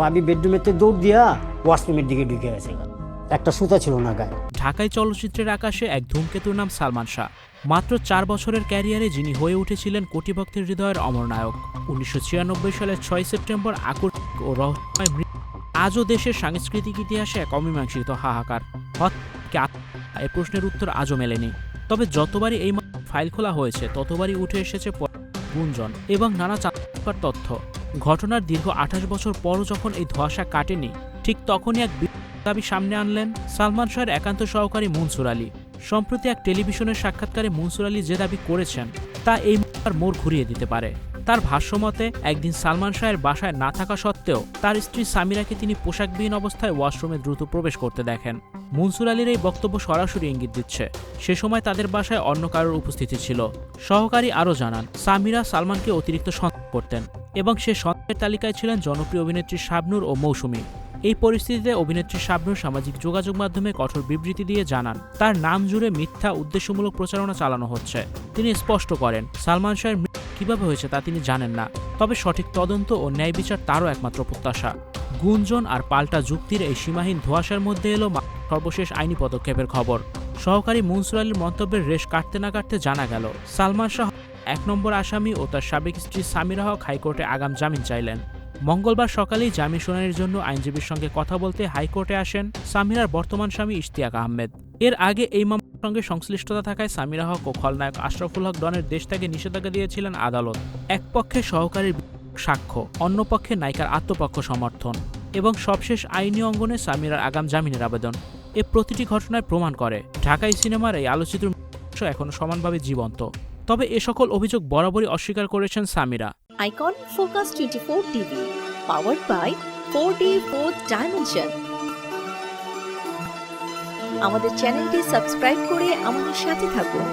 বাবি বেডরুমেতে দৌড় দিয়া ওয়াশরুমের দিকে ঢুকে গেছে। একটা সুতা ছিল না গায়ে। ঢাকায় চলচ্চিত্রের আকাশে এক ধূমকেতুর নাম সালমান শাহ। মাত্র চার বছরের ক্যারিয়ারে যিনি হয়ে উঠেছিলেন কোটি ভক্তের হৃদয়ের অমরনায়ক উনিশশো ছিয়ানব্বই সালের ছয় সেপ্টেম্বর আকস্মিক ও রহস্যময় আজও দেশের সাংস্কৃতিক ইতিহাসে এক অমীমাংসিত হাহাকার। এ প্রশ্নের উত্তর আজও মেলেনি। তবে যতবারই এই ফাইল খোলা হয়েছে, ততবারই উঠে এসেছে গুঞ্জন এবং নানা চাঞ্চল্যকর তথ্য। ঘটনার দীর্ঘ আঠাশ বছর পরও যখন এই ধোঁয়াশা কাটেনি, ঠিক তখনই এক দাবি সামনে আনলেন সালমান শাহের একান্ত সহকারী মনসুর আলী। সম্প্রতি এক টেলিভিশনের সাক্ষাৎকারে মনসুর আলী যে দাবি করেছেন, তা এই মোড় ঘুরিয়ে দিতে পারে। তার ভাষ্যমতে, একদিন সালমান শাহের বাসায় না থাকা সত্ত্বেও তার স্ত্রী সামিরাকে তিনি পোশাকবিহীন অবস্থায় ওয়াশরুমে দ্রুত প্রবেশ করতে দেখেন। মনসুর আলীর এই বক্তব্য সরাসরি ইঙ্গিত দিচ্ছে। সে সময় তাদের বাসায় অন্য কারোর উপস্থিতি ছিল। সহকারী আরও জানান, সামিরা সালমানকে অতিরিক্ত সন্দেহ করতেন। এবং সে সন্দেহের তালিকায় ছিলেন জনপ্রিয় অভিনেত্রী শাবনুর ও মৌসুমী। এই পরিস্থিতিতে অভিনেত্রী শাবনুর সামাজিক যোগাযোগ মাধ্যমে কঠোর বিবৃতি দিয়ে জানান, তার নাম জুড়ে মিথ্যা উদ্দেশ্যমূলক প্রচারণা চালানো হচ্ছে। তিনি স্পষ্ট করেন, সালমান শাহের কীভাবে হয়েছে তা তিনি জানেন না। তবে সঠিক তদন্ত ও ন্যায় বিচার তারও একমাত্র প্রত্যাশা। গুঞ্জন আর পাল্টা যুক্তির এই সীমাহীন ধোঁয়াশার মধ্যে এলো সর্বশেষ আইনি পদক্ষেপের খবর। সহকারী মনসুর আলীর মন্তব্যের রেশ কাটতে না কাটতে জানা গেল, সালমান শাহ এক নম্বর আসামি ও তার সাবেক স্ত্রী সামিরা হক হাইকোর্টে আগাম জামিন চাইলেন। মঙ্গলবার সকালেই জামিন শুনানির জন্য আইনজীবীর সঙ্গে কথা বলতে হাইকোর্টে আসেন সামিরার বর্তমান স্বামী ইশতিয়াক আহমেদ। এর আগে এই মামলার সঙ্গে সংশ্লিষ্টতা থাকায় সামিরা হক ও খলনায়ক আশরাফুল হক ডনের দেশ থেকে নিষেধাজ্ঞা দিয়েছিলেন আদালত। এক পক্ষে সহকারীর সাক্ষ্য, অন্য পক্ষে নায়িকার আত্মপক্ষ সমর্থন এবং সবশেষ আইনি অঙ্গনে সামিরার আগাম জামিনের আবেদন। এ প্রতিটি ঘটনায় প্রমাণ করে। ঢাকাই সিনেমার এই আলোচিত এখনও সমানভাবে জীবন্ত। তবে এ সকল অভিযোগ বরাবরই অস্বীকার করেছেন Samira. Icon focus twenty four TV power by four D four dimension আমাদের চ্যানেলটি সাবস্ক্রাইব করে আমাদের সাথে থাকুন।